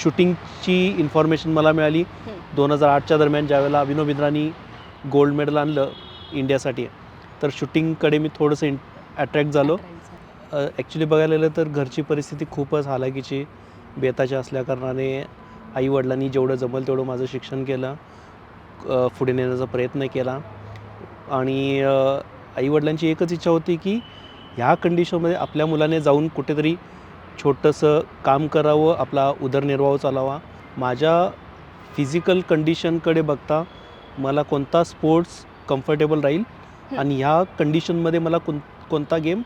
शूटिंगची information मला मिळाली. दोन हजार आठच्या दरम्यान ज्यावेळेला अभिनव बिंद्रानी गोल्ड मेडल आणलं इंडियासाठी तर शूटिंगकडे मी थोडंसं इन अट्रॅक्ट झालो. ॲक्च्युली बघायला गेलं तर घरची परिस्थिती खूपच हालाकीची बेताची असल्याकारणाने आईवडिलांनी जेवढं जमल तेवढं माझं शिक्षण केलं पुढे नेण्याचा प्रयत्न केला. आणि आईवडिलांची एकच इच्छा होती की ह्या कंडिशनमध्ये आपल्या मुलाने जाऊन कुठेतरी छोटंसं काम करावं आपला उदरनिर्वाह चालावा. माझ्या फिजिकल कंडिशनकडे बघता मला कोणता स्पोर्ट्स कम्फर्टेबल राहील. आणि ह्या कंडिशनमध्ये मला कोण कोणता गेम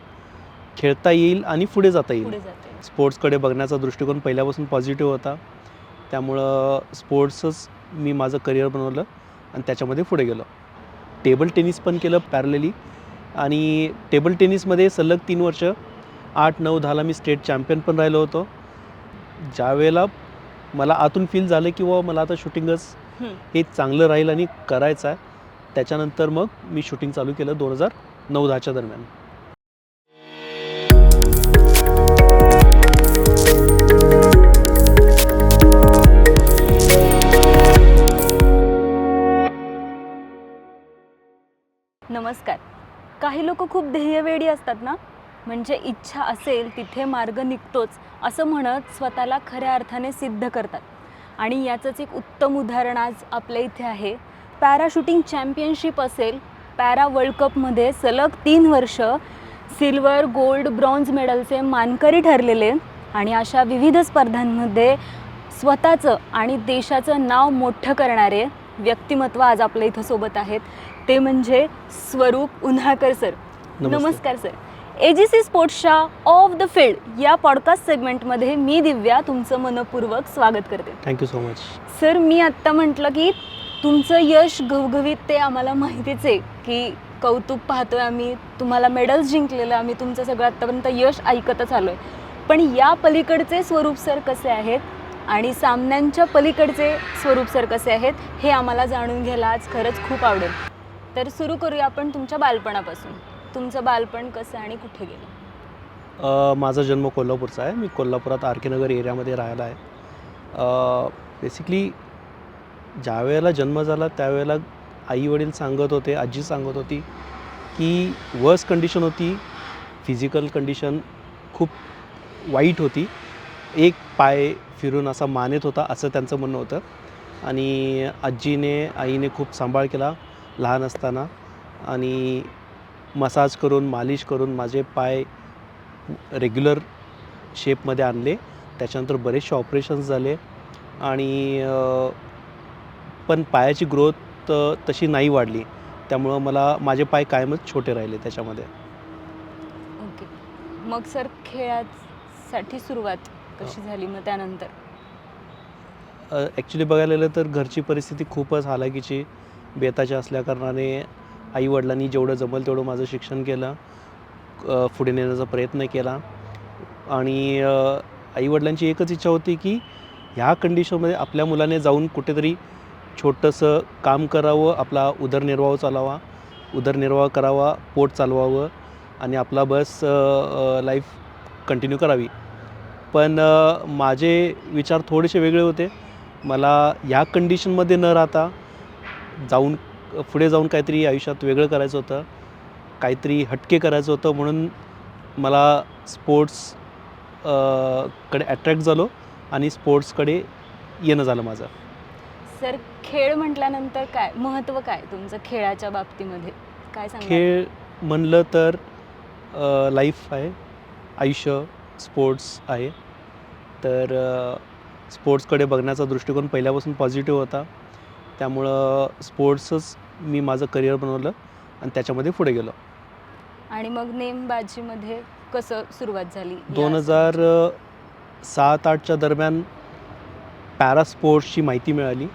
खेळता येईल आणि पुढे जाता येईल. स्पोर्ट्सकडे बघण्याचा दृष्टिकोन पहिल्यापासून पॉझिटिव्ह होता. त्यामुळं स्पोर्ट्सच मी माझं करिअर बनवलं आणि त्याच्यामध्ये पुढे गेलो. टेबल टेनिस पण केलं पॅरलेली आणि टेबल टेनिसमध्ये सलग तीन वर्ष आठ नऊ दहाला मी स्टेट चॅम्पियन पण राहिलो होतो. ज्यावेळेला मला आतून फील झालं की व मला आता शूटिंगच हं. चांगलं राहील आणि करायचं आहे. त्याच्यानंतर मग मी शूटिंग चालू केलं दोन हजार नऊ दहाच्या दरम्यान. नमस्कार. काही लोक खूप ध्येयवेडी असतात ना? म्हणजे इच्छा असेल तिथे मार्ग निघतोच असं म्हणत स्वतःला खऱ्या अर्थाने सिद्ध करतात. आणि याचंच एक उत्तम उदाहरण आज आपल्या इथे आहे. पॅराशूटिंग चॅम्पियनशिप असेल पॅरा वर्ल्ड कपमध्ये सलग तीन वर्ष सिल्वर गोल्ड ब्रॉन्झ मेडलचे मानकरी ठरलेले आणि अशा विविध स्पर्धांमध्ये स्वतःचं आणि देशाचं नाव मोठं करणारे व्यक्तिमत्व आज आपल्या इथं सोबत आहेत. ते म्हणजे स्वरूप उन्हाळकर सर. नमस्कार सर. ए जी सी स्पोर्ट्सच्या ऑफ द फील्ड या पॉडकास्ट सेगमेंटमध्ये मी दिव्या तुमचं मनपूर्वक स्वागत करते. Thank you so much sir मी आत्ता म्हटलं की तुमचं यश घवघवीत ते आम्हाला माहितीच आहे की कौतुक पाहतोय आम्ही तुम्हाला मेडल्स जिंकलेलं आम्ही तुमचं सगळं आत्तापर्यंत यश ऐकतच आलो आहे पण या पलीकडचे स्वरूप सर कसे आहेत आणि सामन्यांच्या पलीकडचे स्वरूप सर कसे आहेत हे आम्हाला जाणून घ्यायला आज खरंच खूप आवडेल. तर सुरू करूया आपण तुमच्या बालपणापासून. तुमचं बालपण कसं आणि कुठे गेलं? अ, माझा जन्म कोल्हापूरचा आहे. मी कोल्हापुरात आर के नगर एरियामध्ये राहायला आहे. बेसिकली ज्या वेळेला जन्म झाला त्यावेळेला आई वडील सांगत होते आजी सांगत होती की वर्स कंडिशन होती फिजिकल कंडिशन खूप वाईट होती. एक पाय फिरून असा मानेत होता असं त्यांचं म्हणणं होतं. आणि आजीने आईने खूप सांभाळ केला लहान असताना. आणि मसाज करून मालिश करून माझे पाय रेग्युलर शेपमध्ये आणले. त्याच्यानंतर बरेचसे ऑपरेशन्स झाले. आणि पण पायाची ग्रोथ तशी नाही वाढली. त्यामुळं मला माझे पाय कायमच छोटे राहिले त्याच्यामध्ये. ओके. मग सर खेळासाठी सुरुवात कशी झाली मग त्यानंतर? ॲक्च्युली बघायला गेलं तर घरची परिस्थिती खूपच हालाकीची बेताची असल्याकारणाने आईवडिलांनी जेवढं जमल तेवढं माझं शिक्षण केलं पुढे नेण्याचा प्रयत्न केला. आणि आईवडिलांची एकच इच्छा होती की ह्या कंडिशनमध्ये आपल्या मुलाने जाऊन कुठेतरी छोटंसं काम करावं आपला उदरनिर्वाह चालावा उदरनिर्वाह करावा पोट चालवावं आणि आपला बस लाईफ कंटिन्यू करावी. पण माझे विचार थोडेसे वेगळे होते. मला ह्या कंडिशनमध्ये न राहता जाऊन पुढे जाऊन काहीतरी आयुष्यात वेगळं करायचं होतं काहीतरी हटके करायचं होतं म्हणून मला स्पोर्ट्सकडे अट्रॅक्ट झालो आणि स्पोर्ट्सकडे येणं झालं माझं. सर खेळ म्हटल्यानंतर काय? महत्त्व काय तुमचं खेळाच्या बाबतीमध्ये? काय सांगा खेळ म्हणलं तर लाईफ आहे आयुष्य स्पोर्ट्स आहे. तर स्पोर्ट्सकडे बघण्याचा दृष्टिकोन पहिल्यापासून पॉझिटिव्ह होता. त्यामुळं स्पोर्ट्सच मी माझं करिअर बनवलं आणि त्याच्यामध्ये पुढे गेलो. आणि मग नेमबाजीमध्ये कसं सुरुवात झाली दोन हजार सात आठच्या दरम्यान पॅरा स्पोर्ट्सची माहिती मिळाली.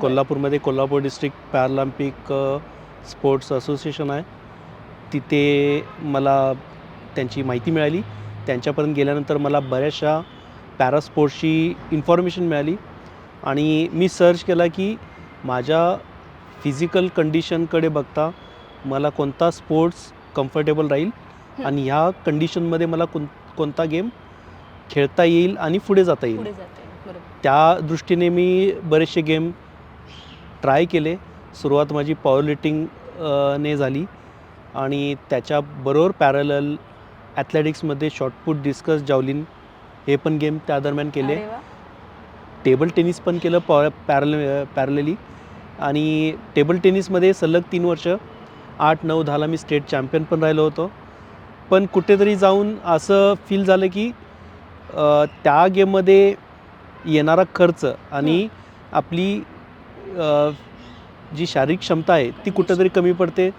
कोल्हापूरमध्ये Kolhapur district Paralympic sports association आहे. तिथे मला त्यांची माहिती मिळाली. त्यांच्यापर्यंत गेल्यानंतर मला बऱ्याचशा पॅरा स्पोर्ट्सची इन्फॉर्मेशन मिळाली. आणि मी सर्च केला की माझ्या फिजिकल कंडिशनकडे बघता मला कोणता स्पोर्ट्स कम्फर्टेबल राहील. आणि ह्या कंडिशनमध्ये मला कोण कोणता गेम खेळता येईल आणि पुढे जाता येईल. त्या दृष्टीने मी बरेचसे गेम ट्राय केले. सुरुवात माझी पॉवर लिफ्टिंग ने झाली. आणि त्याच्याबरोबर पॅरलल ॲथलेटिक्समध्ये शॉर्टपुट डिस्कस जावलिन हे पण गेम त्या दरम्यान केले. टेबल टेनिस पण केलं पॉ पॅरल पॅरलली आणि टेबल टेनिसमध्ये सलग तीन वर्ष आठ नऊ दहाला मी स्टेट चॅम्पियन पण राहिलो होतो. पण कुठेतरी जाऊन असं फील झालं की त्या गेममध्ये येणारा खर्च आणि आपली जी शारीरिक क्षमता आहे ती कुठेतरी कमी पडते.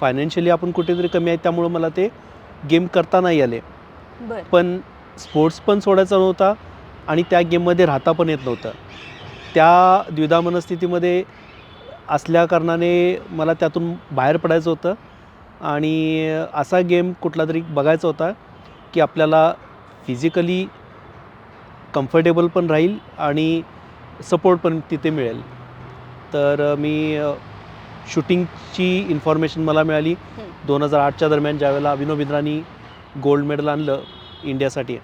फायनान्शियली आपण कुठेतरी कमी आहे त्यामुळं मला ते गेम करता नाही आले. पण स्पोर्ट्स पण सोडायचा नव्हता आणि त्या गेममध्ये राहता पण येत नव्हतं. त्या द्विधा मनस्थितीमध्ये असल्या कारणाने मला त्यातून बाहेर पडायचं होतं आणि असा गेम कुठला तरी बघायचा होता की आपल्याला फिजिकली कम्फर्टेबल पण राहील आणि सपोर्ट पण तिथे मिळेल तर मी शूटिंगची इन्फॉर्मेशन मला मिळाली. दोन हजार आठच्या दरम्यान ज्यावेळेला अभिनव बिंद्रानी गोल्ड मेडल आणलं इंडियासाठी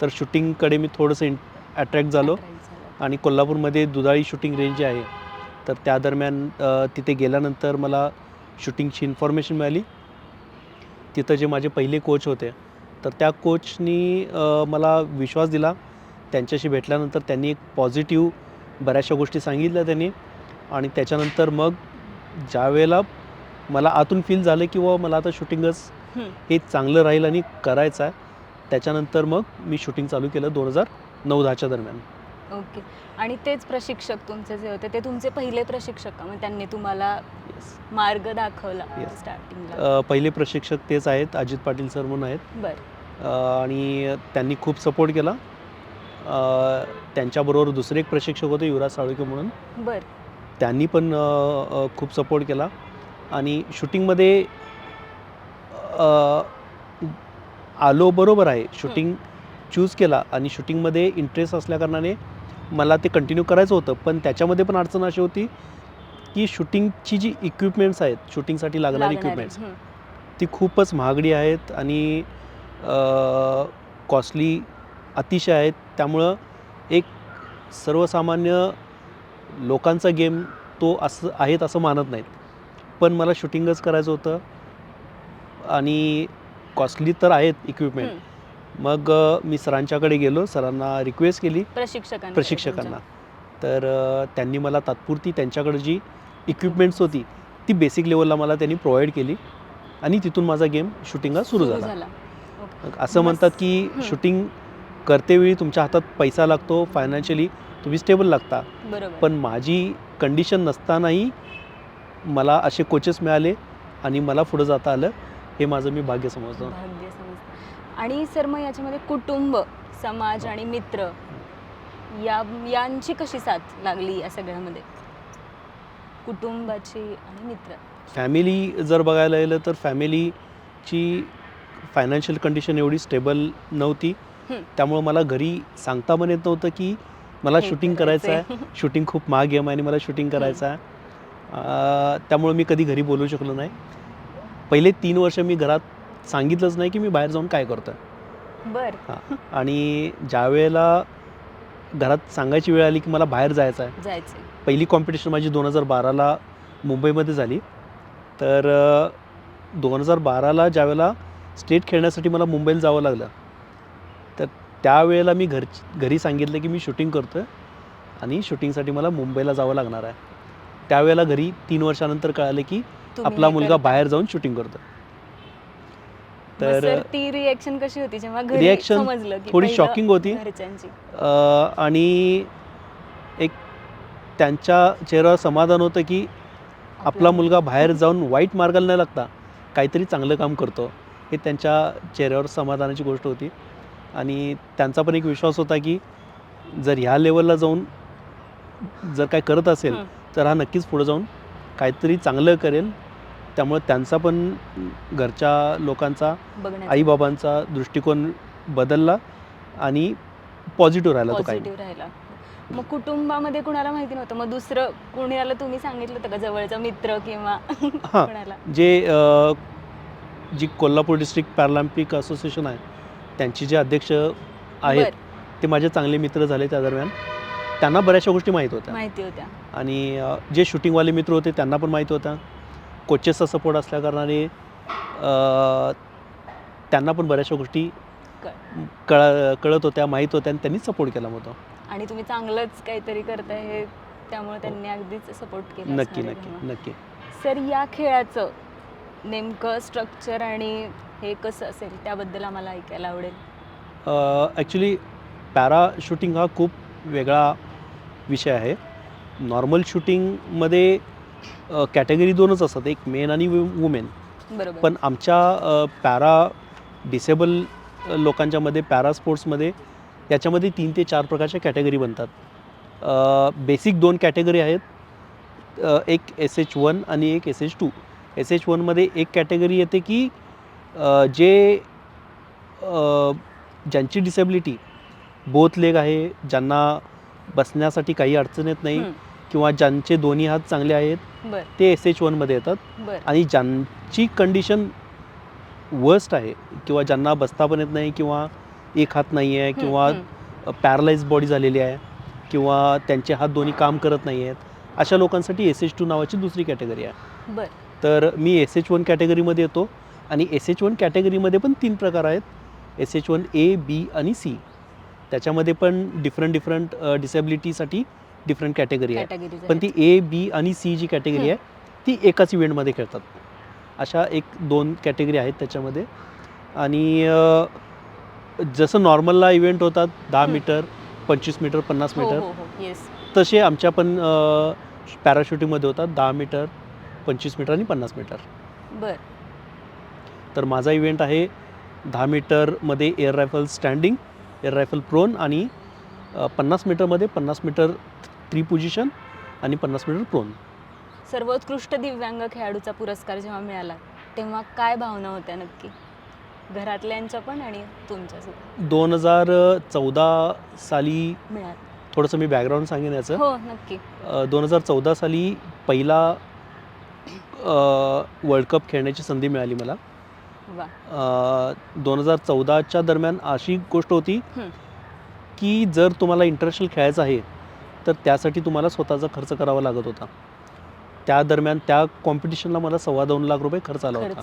तर शूटिंगकडे मी थोडंसं इन अट्रॅक्ट झालं. आणि कोल्हापूरमध्ये दुधाळी शूटिंग रेंज जी आहे तर त्या दरम्यान तिथे गेल्यानंतर मला शूटिंगची इन्फॉर्मेशन मिळाली. तिथं जे माझे पहिले कोच होते तर त्या कोचनी मला विश्वास दिला. त्यांच्याशी भेटल्यानंतर त्यांनी एक पॉझिटिव्ह बऱ्याचशा गोष्टी सांगितल्या त्यांनी. आणि त्याच्यानंतर मग ज्या वेळेला मला आतून फील झालं की बाबा मला आता शूटिंगच. हे चांगलं राहील आणि करायचं आहे. त्याच्यानंतर मग मी शूटिंग चालू केलं दोन हजार नऊ दहाच्या दरम्यान. ओके. आणि तेच प्रशिक्षक तुमचे जे होते ते तुमचे पहिले प्रशिक्षक का? मग त्यांनी तुम्हाला येस मार्ग दाखवला Yes. स्टार्टिंगला अ, पहिले प्रशिक्षक तेच आहेत अजित पाटील सर म्हणून आहेत. बर. अ, आणि त्यांनी खूप सपोर्ट केला. अ, त्यांच्याबरोबर दुसरे एक प्रशिक्षक होते युवराज साळुके म्हणून. बर. त्यांनी पण अ, अ, खूप सपोर्ट केला. आणि शूटिंगमध्ये अ, आलो बरोबर आहे. शूटिंग चूज केला. आणि शूटिंगमध्ये इंटरेस्ट असल्याकारणाने मला ते कंटिन्यू करायचं होतं पण त्याच्यामध्ये पण अडचण अशी होती की शूटिंगची जी इक्विपमेंट्स आहेत शूटिंगसाठी लागणारी. इक्विपमेंट्स. ती खूपच महागडी आहेत आणि कॉस्टली अतिशय आहेत त्यामुळं एक सर्वसामान्य लोकांचा गेम तो असं आहेत असं मानत नाहीत पण मला शूटिंगच करायचं होतं आणि कॉस्टली तर आहेत इक्विपमेंट. मग मी सरांच्याकडे गेलो सरांना रिक्वेस्ट केली प्रशिक्षकांना तुमच्या. तर त्यांनी मला तात्पुरती त्यांच्याकडे जी इक्विपमेंट्स होती ती बेसिक लेवलला मला त्यांनी प्रोव्हाइड केली आणि तिथून माझा गेम शूटिंगला सुरू झाला. असं म्हणतात की. शूटिंग करतेवेळी तुमच्या हातात पैसा लागतो फायनान्शियली तुम्ही स्टेबल लागता पण माझी कंडिशन नसतानाही मला असे कोचेस मिळाले आणि मला पुढं जाता आलं हे माझं मी भाग्य समजतं आणि सर मग याच्यामध्ये कुटुंब समाज आणि मित्र या यांची कशी साथ लागली या सगळ्यामध्ये? कुटुंबाची आणि मित्र. फॅमिली जर बघायला गेलं तर फॅमिलीची फायनान्शियल कंडिशन एवढी स्टेबल नव्हती. त्यामुळं मला घरी सांगता पण येत नव्हतं की मला शूटिंग करायचं आहे. शूटिंग खूप महाग आहे आणि मला शूटिंग करायचं आहे त्यामुळं मी कधी घरी बोलू शकलो नाही. पहिले तीन वर्ष मी घरात सांगितलंच नाही की मी बाहेर जाऊन काय करतो बर. आणि ज्या वेळेला घरात सांगायची वेळ आली की मला बाहेर जायचं आहे जायचे पहिली कॉम्पिटिशन माझी दोन हजार बाराला मुंबईमध्ये झाली. तर दोन हजार बाराला ज्यावेळेला स्टेट खेळण्यासाठी मला मुंबईला जावं लागलं तर त्यावेळेला मी घर घरी सांगितलं की मी शूटिंग करतो आणि शूटिंगसाठी मला मुंबईला जावं लागणार आहे. त्यावेळेला घरी तीन वर्षानंतर कळालं की आपला हे मुलगा. बाहेर जाऊन शूटिंग करतो तर सर ती रिएक्शन कशी होती जेव्हा घरी समजलं की थोडी पहिलं शॉकिंग होती. घरच्यांची? अ, आणि एक त्यांच्या चेहऱ्यावर समाधान होतं की आपला मुलगा बाहेर जाऊन वाईट मार्गाला न लागता. काहीतरी चांगलं काम करतो. हे त्यांच्या चेहऱ्यावर समाधानाची गोष्ट होती. आणि त्यांचा पण एक विश्वास होता की जर ह्या लेवलला जाऊन जर काय करत असेल हं. तर हा नक्कीच पुढे जाऊन काहीतरी चांगलं करेल. त्यामुळे त्यांचा पण घरच्या लोकांचा आईबाबांचा दृष्टिकोन बदलला आणि पॉझिटिव्ह राहिला तो काही पॉझिटिव्ह राहिला. मग कुटुंबामध्ये कुणाला माहिती नव्हतं? मग दुसरं कुणाला तुम्ही सांगितलं होतं का? जवळचा मित्र किंवा हां. कुणाला? जे अ, जी कोल्हापूर डिस्ट्रिक्ट पॅरालिम्पिक असोसिएशन आहे त्यांचे जे अध्यक्ष आहेत बर. ते माझे चांगले मित्र झाले त्या दरम्यान. त्यांना बऱ्याचशा गोष्टी माहीत होत्या. माहिती होत्या. आणि अ, जे शूटिंगवाले मित्र होते त्यांना पण माहीत होता. कोचेसचा सपोर्ट असल्याकारणाने त्यांना पण बऱ्याचशा गोष्टी कळ- कळ कळत होत्या माहीत होत्या आणि त्यांनीच सपोर्ट केला होता आणि तुम्ही चांगलंच काहीतरी करताय हे त्यामुळे त्यांनी अगदीच सपोर्ट केला नक्की नक्की. नक्की. सर या खेळाचं नेमकं स्ट्रक्चर आणि हे कसं असेल त्याबद्दल आम्हाला ऐकायला आवडेल. ॲक्च्युली पॅरा शूटिंग हा खूप वेगळा विषय आहे. नॉर्मल शूटिंगमध्ये कॅटेगरी दोनच असतात. एक मेन आणि वुमेन बरोबर. पण आमच्या पॅरा डिसेबल लोकांच्यामध्ये पॅरा स्पोर्ट्समध्ये याच्यामध्ये तीन ते चार प्रकारच्या कॅटेगरी बनतात. बेसिक दोन कॅटेगरी आहेत. एक एस एच वन आणि एक S H two S H वनमध्ये एक कॅटेगरी येते की जे ज्यांची डिसेबिलिटी बोथ लेग आहे ज्यांना बसण्यासाठी काही अडचण येत नाही किंवा ज्यांचे दोन्ही हात चांगले आहेत ते एस एच वनमध्ये येतात. आणि ज्यांची कंडिशन वर्स्ट आहे किंवा ज्यांना बसता पण येत नाही किंवा एक हात नाही आहे किंवा. पॅरालाइज बॉडी झालेली आहे किंवा त्यांचे हात दोन्ही काम करत नाही आहेत अशा लोकांसाठी एस एच टू नावाची दुसरी कॅटेगरी आहे. तर मी एस एच वन कॅटेगरीमध्ये येतो आणि एस एच वन कॅटेगरीमध्ये पण तीन प्रकार आहेत S H one A B आणि सी त्याच्यामध्ये पण डिफरंट डिफरंट डिसेबिलिटीसाठी डिफरंट कॅटेगरी आहे. पण ती ए बी आणि सी जी कॅटेगरी आहे ती एकाच इव्हेंटमध्ये खेळतात. अशा एक दोन कॅटेगरी आहेत त्याच्यामध्ये. आणि जसं नॉर्मलला इव्हेंट होतात दहा हं. मीटर पंचवीस मीटर पन्नास हो मीटर हो हो. येस तसे आमच्या पण पॅराशूटिंगमध्ये होतात दहा मीटर पंचवीस मीटर आणि पन्नास मीटर बर. तर माझा इव्हेंट आहे दहा मीटरमध्ये air rifle standing air rifle prone आणि पन्नास मीटरमध्ये पन्नास मीटर थ्री पोझिशन आणि पन्नास मीटर प्रोन सर्वोत्कृष्ट दिव्यांग खेळाडूचा पुरस्कार जेव्हा मिळाला तेव्हा काय भावना होत्या नक्की? घरातल्यांच्या पण आणि तुमच्या सुद्धा? दोन हजार चौदा साली मिळाल. थोडंसं मी बॅकग्राऊंड सांगेन याचं. हो नक्की. दोन हजार चौदा साली पहिला वर्ल्ड कप खेळण्याची संधी मिळाली मला. वा. दोन हजार चौदाच्या दरम्यान अशी गोष्ट होती हं. की जर तुम्हाला इंटरनॅशनल खेळायचं आहे तर त्यासाठी तुम्हाला स्वतःचा खर्च करावा लागत होता. त्या दरम्यान त्या कॉम्पिटिशनला मला सव्वा दोन लाख रुपये खर्च आला होता.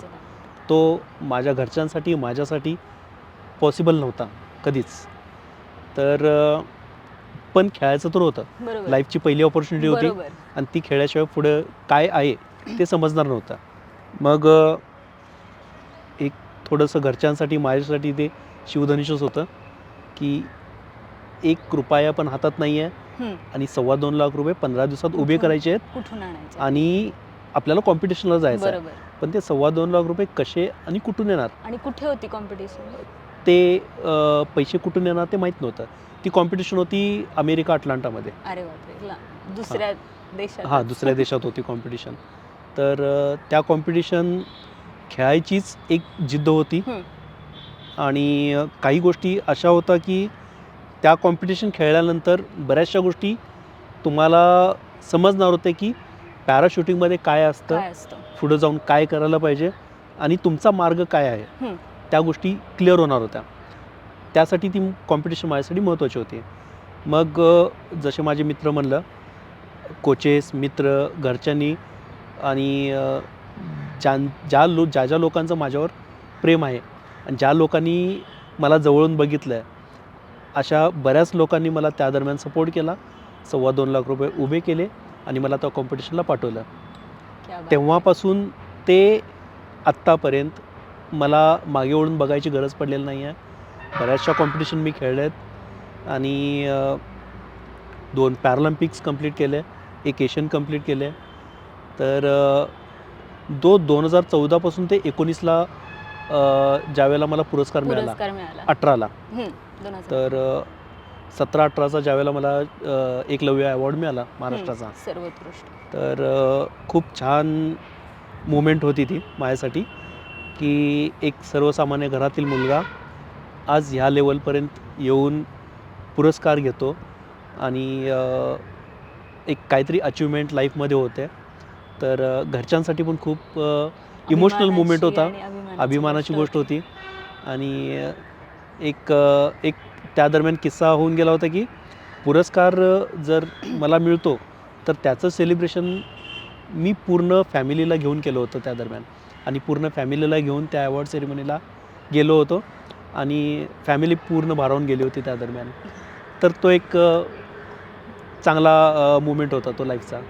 तो माझ्या घरच्यांसाठी माझ्यासाठी पॉसिबल नव्हता कधीच. तर पण खेळायचं तर होतं. लाईफची पहिली ऑपॉर्च्युनिटी होती आणि ती खेळल्याशिवाय पुढं काय आहे ते समजणार नव्हतं. मग एक थोडंसं घरच्यांसाठी माझ्यासाठी ते शिवधनुष्यच होतं की एक रुपया पण हातात नाही आहे. आणि सव्वा दोन लाख रुपये पंधरा दिवसात उभे? करायचे आहेत आणि आपल्याला कॉम्पिटिशनला जायचं आहे. पण ते सव्वा दोन लाख रुपये कसे आणि कुठून येणार? आणि कुठे होती कॉम्पिटिशन ते पैसे कुठून येणार ते माहीत नव्हतं. ती कॉम्पिटिशन होती अमेरिका अटलांटामध्ये. अरे दुसऱ्या देशात. हां दुसऱ्या देशात होती कॉम्पिटिशन तर त्या कॉम्पिटिशन खेळायचीच एक जिद्द होती. आणि काही गोष्टी अशा होत्या की त्या कॉम्पिटिशन खेळल्यानंतर बऱ्याचशा गोष्टी तुम्हाला समजणार होते की पॅराशूटिंगमध्ये काय असतं पुढं जाऊन काय करायला पाहिजे आणि तुमचा मार्ग काय आहे. हं. त्या गोष्टी क्लिअर होणार होत्या. त्यासाठी ती कॉम्पिटिशन माझ्यासाठी महत्त्वाची होती. मग जसे माझे मित्र म्हणलं कोचेस मित्र घरच्यांनी आणि ज्यां ज्या लो ज्या ज्या लोकांचं माझ्यावर प्रेम आहे आणि ज्या लोकांनी मला जवळून बघितलं आहे अशा बऱ्याच लोकांनी मला त्या दरम्यान सपोर्ट केला. सव्वा दोन लाख रुपये उभे केले आणि मला त्या कॉम्पिटिशनला पाठवलं. तेव्हापासून ते आत्तापर्यंत मला मागे वळून बघायची गरज पडलेली नाही आहे. बऱ्याचशा कॉम्पिटिशन मी खेळले आहेत आणि दोन पॅरालिम्पिक्स कंप्लीट केले एक एशियन कंप्लीट केले. तर दो दोन हजार चौदापासून ते एकोणीसला ज्यावेळेला मला पुरस्कार मिळाला. अठराला. तर सतरा अठराचा ज्यावेळेला मला एकलव्य अवॉर्ड मिळाला महाराष्ट्राचा. सर्वोत्कृष्ट. तर खूप छान मुमेंट होती ती माझ्यासाठी की एक सर्वसामान्य घरातील मुलगा आज ह्या लेवलपर्यंत येऊन पुरस्कार घेतो आणि एक काहीतरी अचिव्हमेंट लाईफमध्ये होते. तर घरच्यांसाठी पण खूप इमोशनल मुमेंट होता. अभिमानाची गोष्ट होती. आणि एक एक त्या दरम्यान किस्सा होऊन गेला होता की पुरस्कार जर मला मिळतो तर त्याचं सेलिब्रेशन मी पूर्ण फॅमिलीला घेऊन केलं होतं त्या दरम्यान. आणि पूर्ण फॅमिलीला घेऊन त्या अवॉर्ड सेरेमनीला गेलो होतो आणि फॅमिली पूर्ण भारावून गेली होती त्या दरम्यान. तर तो एक चांगला मुमेंट होता तो लाईफचा